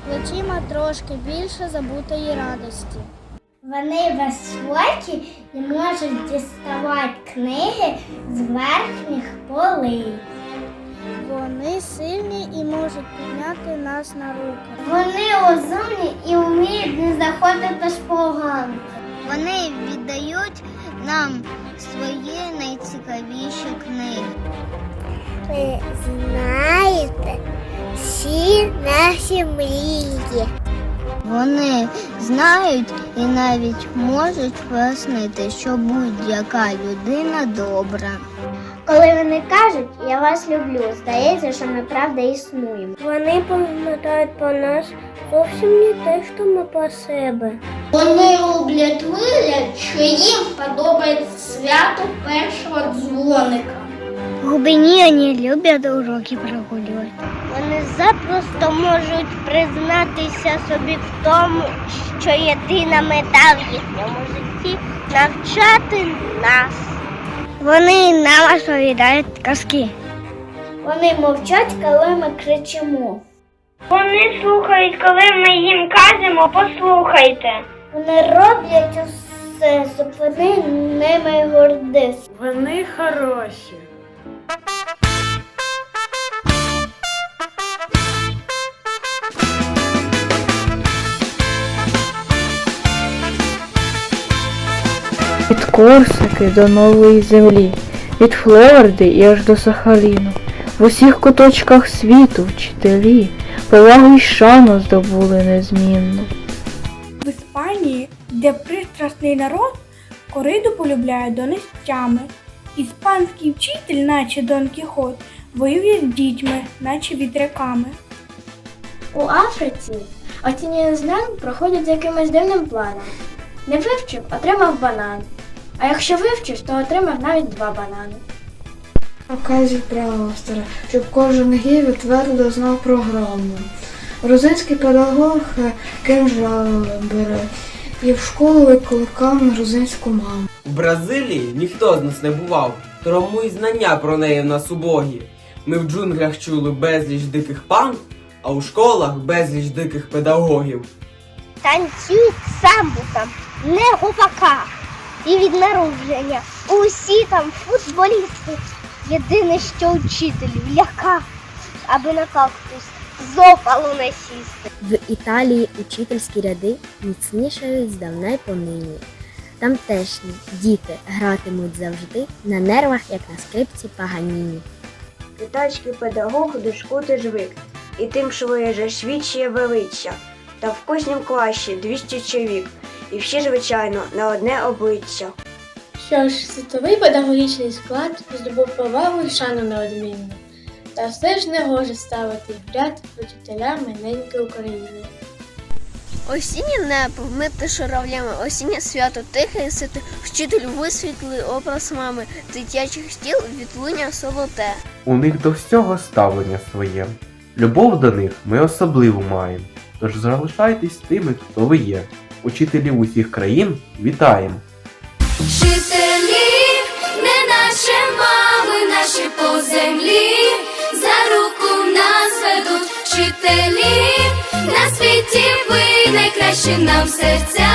плечима трошки більше забутої радості. Вони високі і можуть діставати книги з верхніх полей. Вони сильні і можуть підняти нас на руки. Вони розумні і вміють не заходити з поганки. Вони віддають нам свої найцікавіші книги. Ви знаєте всі наші мрії. Вони знають і навіть можуть пояснити, що будь-яка людина добра. Коли вони кажуть, я вас люблю, здається, що ми правда існуємо. Вони пам'ятають про нас зовсім не те, що ми про себе. Вони роблять вигляд, що їм подобається свято першого дзвоника. В глибині вони люблять уроки прогулювати. Вони запросто можуть признатися собі в тому, що єдина мета в їхньому житті навчати нас. Вони нам розповідають казки. Вони мовчать, коли ми кричимо. Вони слухають, коли ми їм кажемо, послухайте. Вони роблять усе, щоб вони ними гордилися. Вони хороші. Від Корсаки до нової землі, від Флориди і аж до Сахаліну. В усіх куточках світу вчителі повагу й шану здобули незмінну. В Іспанії, де пристрасний народ, кориду полюбляє донестями. Іспанський вчитель, наче Дон Кіхот, воює з дітьми, наче вітряками. У Африці оцінює знань проходять з якимось дивним планом. Не вивчив, отримав банан. А якщо вивчиш, то отримав навіть два банани. Оказі правило старе, щоб кожен гіві твердо знав програму. Грузинський педагог е, кинжал бере і в школу викликав грузинську маму. У Бразилії ніхто з нас не бував, тому й знання про неї в нас убогі. Ми в джунглях чули безліч диких панд, а у школах безліч диких педагогів. Танцюють самбу там, не гупака. І від народження усі там футболісти. Єдине, що учителів ляка, аби на кактус з опалу не сісти. В Італії учительські ряди міцнішають здавна й понині. Тамтешні діти гратимуть завжди на нервах, як на скрипці Паганіні. Китайський педагог до шкоди звик, і тим швидше свідчує величчя. Та в кожнім класі 200 чоловік, і всі, звичайно, на одне обличчя. Що ж, світовий педагогічний склад здобув повагу і шану неодмінну. Та все ж не гоже ставити в ряд вчителя неньки України. Осіннє небо вмите шуравлями, осіннє свято тихе і сите, вчитель висвітли образ мами, дитячих стіл відлуння солоте. У них до всього ставлення своє. Любов до них ми особливу маємо. Тож залишайтесь тими, хто ви є. Учителів усіх країн. Вітаємо! Вчителі, не наші мами наші по землі, за руку нас ведуть вчителі, на світі ви найкращі нам серця,